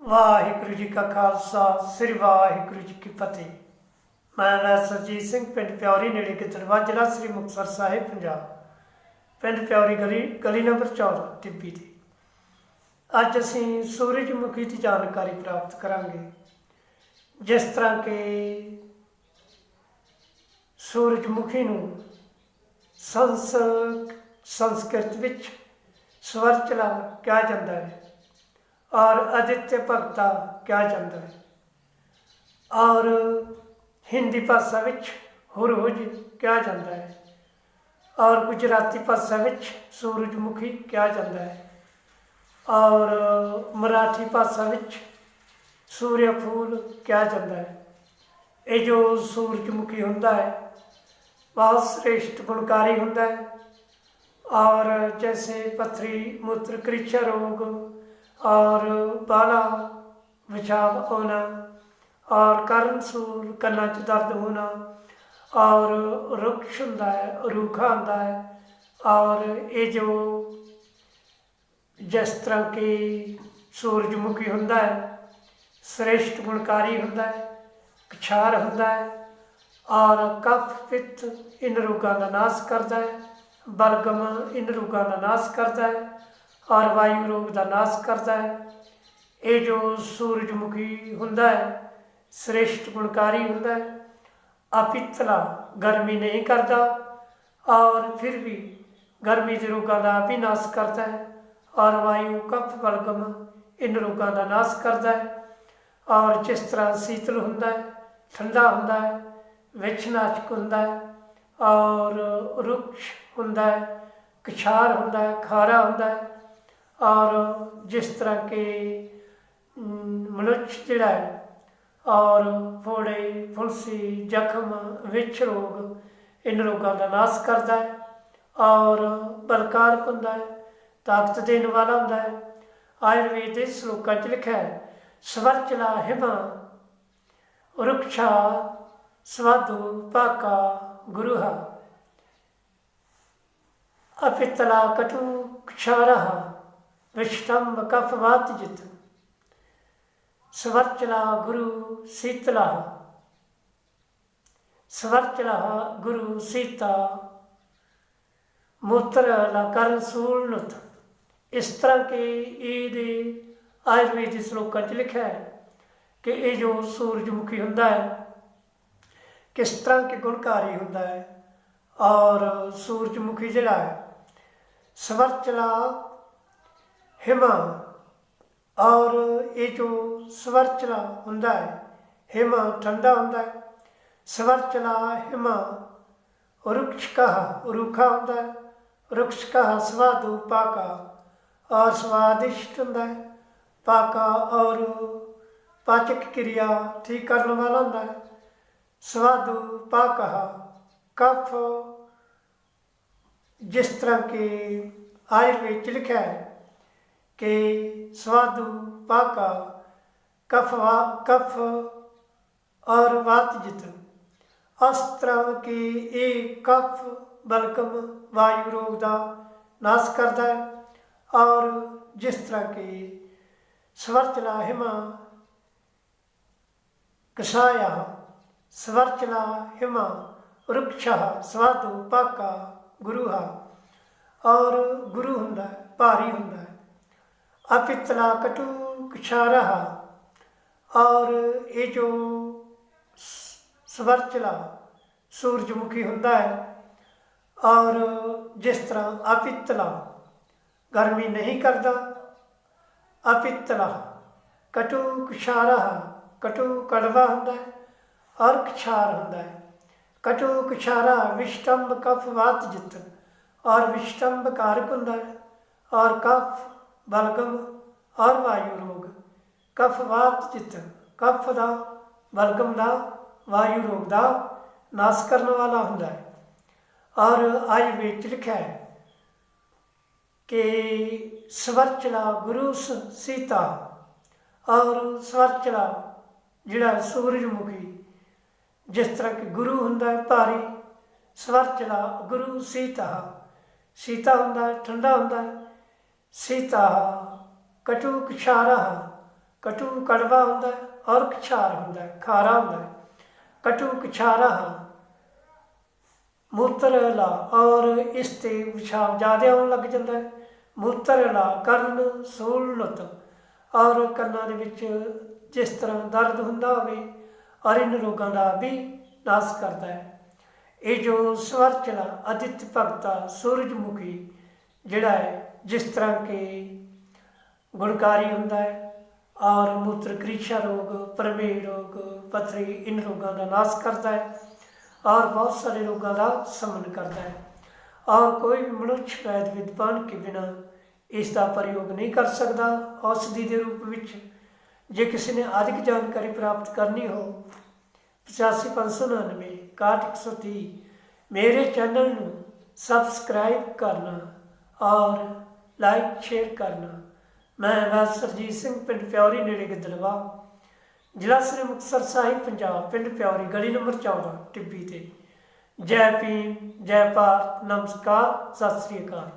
ਵਾਹਿਗੁਰੂ ਜੀ ਕਾ ਖਾਲਸਾ, ਸ੍ਰੀ ਵਾਹਿਗੁਰੂ ਜੀ ਕੀ ਫਤਿਹ। ਮੈਂ ਨਾ ਸਿੰਘ, ਪਿੰਡ ਪਿਉਰੀ ਨੇੜੇ ਕਿਤਰਵਾ ਜ਼ਿਲ੍ਹਾ, ਸ੍ਰੀ ਮੁਕਤਸਰ ਸਾਹਿਬ, ਪੰਜਾਬ। ਪਿੰਡ ਪਿਉਰੀ ਗਲੀ ਗਲੀ ਨੰਬਰ 14 ਟਿੱਬੀ ਦੀ ਅੱਜ ਅਸੀਂ ਸੂਰਜਮੁਖੀ ਦੀ ਜਾਣਕਾਰੀ ਪ੍ਰਾਪਤ ਕਰਾਂਗੇ। ਜਿਸ ਤਰ੍ਹਾਂ ਕਿ ਸੂਰਜਮੁਖੀ ਨੂੰ ਸੰਸ, ਸੰਸਕ੍ਰਿਤ ਵਿੱਚ ਸਵਰਚਲਾ ਕਿਹਾ ਜਾਂਦਾ ਹੈ। ਔਰ ਅਦਿੱਤਯ ਭਗਤਾ ਕਿਹਾ ਜਾਂਦਾ ਹੈ। ਔਰ ਹਿੰਦੀ ਭਾਸ਼ਾ ਵਿੱਚ ਹੁਰਹੁਜ ਕਿਹਾ ਜਾਂਦਾ ਹੈ। ਔਰ ਗੁਜਰਾਤੀ ਭਾਸ਼ਾ ਵਿੱਚ ਸੂਰਜਮੁਖੀ ਕਿਹਾ ਜਾਂਦਾ ਹੈ। ਔਰ ਮਰਾਠੀ ਭਾਸ਼ਾ ਵਿੱਚ ਸੂਰਿਆ ਫੂਲ ਕਿਹਾ ਜਾਂਦਾ ਹੈ। ਇਹ ਜੋ ਸੂਰਜਮੁਖੀ ਹੁੰਦਾ ਹੈ, ਬਹੁਤ ਸ੍ਰੇਸ਼ਟ ਗੁਣਕਾਰੀ ਹੁੰਦਾ ਹੈ। ਔਰ ਜੈਸੇ ਪਥਰੀ ਮੂਤਰ ਕ੍ਰਿਸ਼ਾ ਰੋਗ ਔਰ ਬਾਲਾ ਵਿਚਾਲ ਹੋਣਾ, ਔਰ ਕਰਨ ਸੂਲ ਕੰਨਾਂ 'ਚ ਦਰਦ ਹੋਣਾ, ਔਰ ਰੁਕਸ਼ ਹੁੰਦਾ ਹੈ, ਰੂਖਾ ਹੁੰਦਾ ਹੈ, ਔਰ ਇਹ ਜੋ ਜਿਸ ਤਰ੍ਹਾਂ ਕਿ ਸੂਰਜਮੁਖੀ ਹੁੰਦਾ ਹੈ, ਸ੍ਰੇਸ਼ਟ ਗੁਣਕਾਰੀ ਹੁੰਦਾ ਹੈ, ਪਿਛਾਰ ਹੁੰਦਾ ਹੈ, ਔਰ ਕਫ ਪਿੱਤ ਇਨ ਰੋਗਾਂ ਦਾ ਨਾਸ ਕਰਦਾ ਹੈ ਬਲਗਮ ਇਨ ਰੋਗਾਂ ਦਾ ਨਾਸ ਕਰਦਾ ਹੈ ਔਰ ਵਾਯੂ ਰੋਗ ਦਾ ਨਾਸ਼ ਕਰਦਾ ਹੈ। ਇਹ ਜੋ ਸੂਰਜਮੁਖੀ ਹੁੰਦਾ ਹੈ, ਸ੍ਰੇਸ਼ਟ ਗੁਣਕਾਰੀ ਹੁੰਦਾ ਹੈ। ਅਪਿਤਲਾ ਗਰਮੀ ਨਹੀਂ ਕਰਦਾ ਔਰ ਫਿਰ ਵੀ ਗਰਮੀ ਦੇ ਰੋਗਾਂ ਦਾ ਵੀ ਨਾਸ਼ ਕਰਦਾ ਹੈ। ਔਰ ਵਾਯੂ ਕਫ ਬਲਗਮ ਇਨ ਰੋਗਾਂ ਦਾ ਨਾਸ਼ ਕਰਦਾ ਹੈ ਔਰ ਜਿਸ ਤਰ੍ਹਾਂ ਸੀਤਲ ਹੁੰਦਾ ਹੈ, ਠੰਡਾ ਹੁੰਦਾ ਹੈ ਵਿਛਨਾਸ਼ਕ ਹੁੰਦਾ ਹੈ ਔਰ ਰੁਕਸ਼ ਹੁੰਦਾ ਹੈ, ਕਛਾਰ ਹੁੰਦਾ ਹੈ, ਖਾਰਾ ਹੁੰਦਾ ਹੈ ਔਰ ਜਿਸ ਤਰ੍ਹਾਂ ਕਿ ਅਮ, ਮਨੁੱਖ ਜਿਹੜਾ ਹੈ ਔਰ ਫੋੜੇ ਫੁੰਸੀ ਜ਼ਖਮ ਵਿਚ ਰੋਗ ਇਨ ਰੋਗਾਂ ਦਾ ਨਾਸ਼ ਕਰਦਾ ਹੈ ਔਰ ਬਲਕਾਰਕ ਹੁੰਦਾ ਹੈ ਤਾਕਤ ਦੇਣ ਵਾਲਾ ਹੁੰਦਾ ਹੈ ਆਯੁਰਵੇਦ ਦੇ ਸ਼ਲੋਕਾਂ 'ਚ ਲਿਖਿਆ ਹੈ ਸਵਰਚਲਾ ਹਿਮਾ ਰੁਕਸ਼ਾ ਸਵਾਦੂ ਪਾਕਾ ਗੁਰੂਹਾ ਅਪਿਤਲਾ ਕਟੂ क्षारः विष्टम्ब कफवात जित स्वर्चला गुरु शीतला स्वर्चला गुरु सीता मूत्र कर सूलनुत ਇਸ ਤਰ੍ਹਾਂ ਕਿ ਇਹਦੇ ਆਯੁਰਵੇਦ ਸ਼ਲੋਕਾਂ 'ਚ ਲਿਖਿਆ ਹੈ ਕਿ ਇਹ ਜੋ ਸੂਰਜਮੁਖੀ ਹੁੰਦਾ ਹੈ ਕਿਸ ਤਰ੍ਹਾਂ ਕਿ ਗੁਣਕਾਰੀ ਹੁੰਦਾ ਹੈ ਔਰ ਸੂਰਜਮੁਖੀ ਜਿਹੜਾ ਹੈ ਸਵਰਚਲਾ ਹਿਮਾ। ਔਰ ਇਹ ਜੋ ਸਵਰਚਲਾ ਹੁੰਦਾ ਹੈ, ਹਿਮਾ ਠੰਡਾ ਹੁੰਦਾ ਹੈ। ਸਵਰਚਲਾ ਹਿਮਾ ਰੁਕਸ਼ ਰੁਕਸ਼ਕਾ, ਰੁਖਾ ਹੁੰਦਾ ਹੈ। ਰੁਕਸ਼ਕਾ ਸਵਾਦੂ ਪਾਕਾ ਔਰ ਸਵਾਦਿਸ਼ਟ ਹੁੰਦਾ ਹੈ। ਪਾਕਾ ਔਰ ਪਾਚਕ ਕਿਰਿਆ ਠੀਕ ਕਰਨ ਵਾਲਾ ਹੁੰਦਾ ਹੈ। ਸਵਾਦੂ ਪਾਕਾ ਕਫ, ਜਿਸ ਤਰ੍ਹਾਂ ਕਿ ਆਯੁਰਵੇਦ ਚ ਲਿਖਿਆ ਹੈ ਕਿ ਸਵਾਦੂ ਪਾਕਾ ਕਫਵਾ ਕਫ ਔਰ ਵਾਤ ਜਿਤ। ਇਸ ਤਰ੍ਹਾਂ ਕਿ ਇਹ ਕਫ ਬਲਕਮ ਵਾਯੂ ਰੋਗ ਦਾ ਨਾਸ਼ ਕਰਦਾ ਹੈ ਔਰ ਜਿਸ ਤਰ੍ਹਾਂ ਕਿ ਸਵਰਚਲਾ ਹਿਮਾ ਕਸ਼ਾਇਆ, ਸਵਰਚਲਾ ਹਿਮਾ ਰੁਕਸ਼ਾ ਸਵਾਦੂ ਪਾਕਾ ਗੁਰੂ ਗੁਰੂਹਾ ਔਰ ਗੁਰੂ ਹੁੰਦਾ ਭਾਰੀ ਹੁੰਦਾ ਹੈ ਅਪਿਤਲਾ ਕਟੂ ਕਛਾਰਹਾ, ਔਰ ਇਹ ਜੋ ਸਵਰਚਲਾ ਸੂਰਜਮੁਖੀ ਹੁੰਦਾ ਹੈ, ਔਰ ਜਿਸ ਤਰ੍ਹਾਂ ਅਪਿਤਲਾ ਗਰਮੀ ਨਹੀਂ ਕਰਦਾ, ਅਪਿਤਲਾ ਕਟੂ ਕਛਾਰਹਾ, ਕਟੂ ਕੜਵਾ ਹੁੰਦਾ ਹੈ, ਔਰ ਕਛਾਰ ਹੁੰਦਾ ਹੈ। ਕਟੂ ਕਛਾਰਾ ਵਿਸ਼ਟੰਬ ਕਫ ਵਾਤ ਜਿਤ, ਔਰ ਵਿਸ਼ਟੰਬ ਕਾਰਕ ਹੁੰਦਾ ਹੈ, ਔਰ ਕਫ ਬਲਗਮ ਔਰ ਵਾਯੂ ਰੋਗ। ਕਫ ਵਾਤ ਜਿਤ ਕਫ ਦਾ, ਬਲਗਮ ਦਾ, ਵਾਯੂ ਰੋਗ ਦਾ ਨਾਸ਼ ਕਰਨ ਵਾਲਾ ਹੁੰਦਾ ਹੈ। ਔਰ ਅੱਜ ਵਿੱਚ ਲਿਖਿਆ ਹੈ ਕਿ ਸਵਰਚਲਾ ਗੁਰੂ ਸ- ਸੀਤਾ। ਔਰ ਸਵਰਚਲਾ ਜਿਹੜਾ ਸੂਰਜਮੁਖੀ, ਜਿਸ ਤਰ੍ਹਾਂ ਕਿ ਗੁਰੂ ਹੁੰਦਾ ਹੈ ਭਾਰੀ, ਸਵਰਚਲਾ ਗੁਰੂ ਸੀਤਾ। ਸੀਤਾ ਹੁੰਦਾ ਠੰਡਾ ਹੁੰਦਾ ਹੈ। ਸੀਤਾ ਕਟੂ ਕਛਾਰਾ, ਕਟੂ ਕੜਵਾ ਹੁੰਦਾ ਔਰ ਕਛਾਰ ਹੁੰਦਾ ਖਾਰਾ ਹੁੰਦਾ ਹੈ। ਕਟੂ ਕਛਾਰਾ, ਮੂਤਰ ਲਾ ਔਰ ਇਸ ਤੇ ਪਿਸ਼ਾਬ ਜ਼ਿਆਦਾ ਆਉਣ ਲੱਗ ਜਾਂਦਾ ਹੈ। ਮੂਤਰ ਲਾ ਕਰਨ ਸੂਲਨਤ ਔਰ ਕੰਨਾਂ ਦੇ ਵਿੱਚ ਜਿਸ ਤਰ੍ਹਾਂ ਦਰਦ ਹੁੰਦਾ ਹੋਵੇ ਔਰ ਇਨ ਰੋਗਾਂ ਦਾ ਵੀ ਨਾਸ ਕਰਦਾ ਹੈ। ਇਹ ਜੋ ਸਵਰ ਚਲਾ, ਅਦਿੱਤ ਭਗਤਾ ਸੂਰਜਮੁਖੀ ਜਿਹੜਾ ਹੈ ਜਿਸ ਤਰ੍ਹਾਂ ਕਿ ਗੁਣਕਾਰੀ ਹੁੰਦਾ ਹੈ, ਔਰ ਮੂਤਰ ਕ੍ਰਿਸ਼ਾ ਰੋਗ ਪ੍ਰਮੇਹ ਰੋਗ, ਪਥਰੀ, ਇਨ ਰੋਗਾਂ ਦਾ ਨਾਸ ਕਰਦਾ ਹੈ, ਔਰ ਬਹੁਤ ਸਾਰੇ ਰੋਗਾਂ ਦਾ ਸਮਨ ਕਰਦਾ ਹੈ। ਔਰ ਕੋਈ ਵੀ ਮਨੁੱਖ ਵੈਦ ਵਿਦਵਾਨ ਕੇ ਬਿਨਾ ਇਸ ਦਾ ਪ੍ਰਯੋਗ ਨਹੀਂ ਕਰ ਸਕਦਾ ਔਸ਼ਧੀ ਦੇ ਰੂਪ ਵਿੱਚ। ਜੇ ਕਿਸੇ ਨੇ ਅਧਿਕ ਜਾਣਕਾਰੀ ਪ੍ਰਾਪਤ ਕਰਨੀ ਹੋ 8599 6130 ਮੇਰੇ ਚੈਨਲ ਨੂੰ ਸਬਸਕ੍ਰਾਈਬ ਕਰਨਾ ਔਰ ਲਾਈਕ ਸ਼ੇਅਰ ਕਰਨਾ। ਮੈਂ ਵੈਦ ਸਰਜੀਤ ਸਿੰਘ, ਪਿੰਡ ਪਿਉਰੀ ਨੇੜੇ ਗਿੱਦੜਵਾ, ਜ਼ਿਲ੍ਹਾ ਸ੍ਰੀ ਮੁਕਤਸਰ ਸਾਹਿਬ, ਪੰਜਾਬ, ਪਿੰਡ ਪਿਉਰੀ ਗਲੀ ਨੰਬਰ 14 ਟਿੱਬੀ ਤੇ। ਜੈ ਭੀਮ, ਜੈ ਭਾਰਤ, ਨਮਸਕਾਰ, ਸਤਿ ਸ੍ਰੀ ਅਕਾਲ।